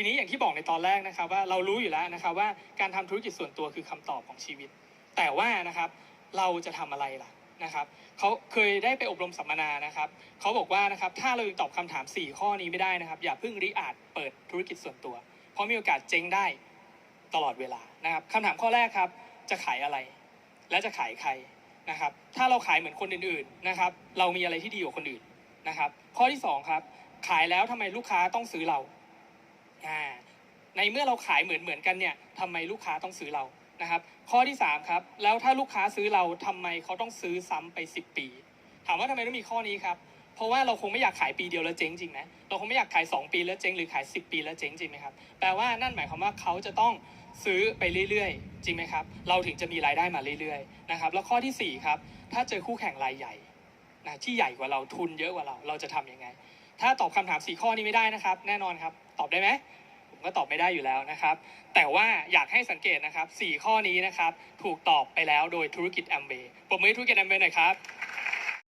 ทีนี้อย่างที่บอกในตอนแรกนะครับว่าเรารู้อยู่แล้วนะครับว่าการทำธุรกิจส่วนตัวคือคำตอบของชีวิต แต่ว่านะครับเราจะทำอะไรล่ะนะครับเขาเคยได้ไปอบรมสัมมนานะครับเขาบอกว่านะครับถ้าเราตอบคำถาม 4 ข้อนี้ไม่ได้นะครับ อย่าเพิ่งริอาจเปิดธุรกิจส่วนตัว เพราะมีโอกาสเจ๊งได้ตลอดเวลานะครับคำถามข้อแรกครับจะขายอะไร และจะขายใครนะครับ ถ้าเราขายเหมือนคนอื่นๆนะครับ เรามีอะไรที่ดีกว่าคนอื่นนะครับ ข้อที่สองครับขายแล้วทำไมลูกค้าต้องซื้อเรา ในเมื่อเราขายเหมือนเหมือนกันเนี่ยทำไมลูกค้าต้องซื้อเรานะครับ ข้อที่สามครับ แล้วถ้าลูกค้าซื้อเราทำไมเขาต้องซื้อซ้ำไป 10 ปี ถามว่าทำไมต้องมีข้อนี้ครับ เพราะว่าเราคงไม่อยากขายปีเดียวแล้วเจ๊งจริงไหมเราคงไม่อยากขาย 2 ปีแล้วเจ๊งหรือขาย 10 ปีแล้วเจ๊งจริงไหมครับแปลว่านั่นหมายความว่าเขาจะต้องซื้อไปเรื่อยๆ จริงไหมครับ เราถึงจะมีรายได้มาเรื่อยๆนะครับ แล้วข้อทีสี่4ครับถ้าเจอคู่แข่งรายใหญ่นะที่ใหญ่กว่าเราทุนเยอะกว่าเราเราจะทำยังไง ถ้าตอบคำถาม 4 ข้อนี้ไม่ได้นะครับ แน่นอนครับ ตอบได้ไหม ผมก็ตอบไม่ได้อยู่แล้วนะครับ แต่ว่าอยากให้สังเกตนะครับ 4 ข้อนี้นะครับ ถูกตอบไปแล้วโดยธุรกิจแอมเบย์ปมมือธุรกิจแอมเบย์หน่อยครับ